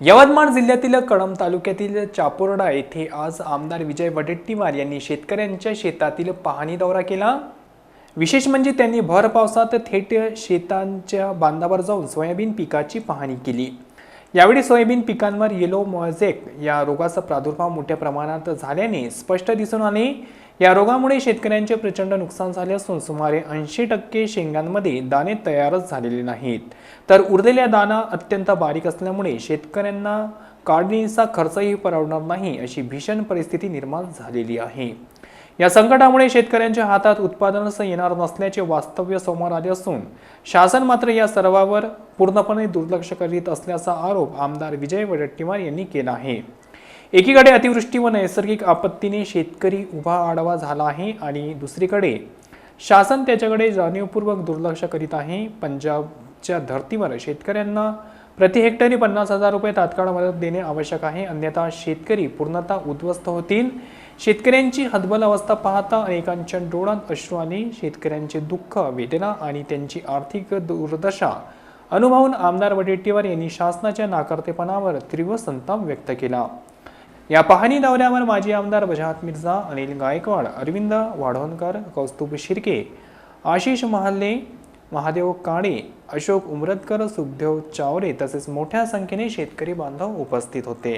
यवतमाळ जिल्ह्यातील कळंब तालुक्यातील चापोर्डा येथे आज आमदार विजय वडेट्टीवार यांनी शेतकऱ्यांच्या शेतातील पाहणी दौरा केला. विशेष म्हणजे त्यांनी भर पावसात थेट शेतांच्या बांधावर जाऊन सोयाबीन पिकाची पाहणी केली. यावेळी सोयाबीन पिकांवर येलो मॉझेक या रोगाचा प्रादुर्भाव मोठ्या प्रमाणात झाल्याने स्पष्ट दिसून आले. या रोगामुळे शेतकऱ्यांचे प्रचंड नुकसान झाले असून सुमारे ऐंशी टक्के शेंगांमध्ये दाणे तयारच झालेले नाहीत. तर उरलेल्या दाणा अत्यंत बारीक असल्यामुळे शेतकऱ्यांना काढणीचा खर्चही परवडणार नाही अशी भीषण परिस्थिती निर्माण झालेली आहे. या संकटामुळे शेतकऱ्यांच्या हातात उत्पादनच येणार नसल्याचे वास्तव्य समोर आले असून शासन मात्र या सर्वावर पूर्णपणे दुर्लक्ष करीत असल्याचा आरोप आमदार विजय वडेट्टीवार यांनी केला आहे. एकीकडे अतिवृष्टी व नैसर्गिक आपत्तीने शेतकरी उभा आडवा झाला आहे आणि दुसरीकडे शासन त्याच्याकडे जाणीवपूर्वक दुर्लक्ष करीत आहे. पंजाबच्या धर्तीवर शेतकऱ्यांना प्रति हेक्टरी पन्नास हजार रुपये तात्काळ मदत देणे आवश्यक आहे. अन्यथा शेतकरी पूर्णतः उद्ध्वस्त होतील. शेतकऱ्यांची हतबल अवस्था पाहता अनेकांच्या डोळ्यात अश्रू आणि शेतकऱ्यांचे दुःख वेदना आणि त्यांची आर्थिक दुर्दशा अनुभवून आमदार वडेट्टीवार यांनी शासनाच्या नाकारतेपणावर तीव्र संताप व्यक्त केला. या पाहणी दौऱ्यावर माजी आमदार बजाहत मिर्झा अनिल गायकवाड अरविंद वाढवणकर कौस्तुभ शिर्के आशिष महाल्ले महादेव काणे अशोक उमरतकर सुखदेव चावरे तसेच मोठ्या संख्येने शेतकरी बांधव उपस्थित होते.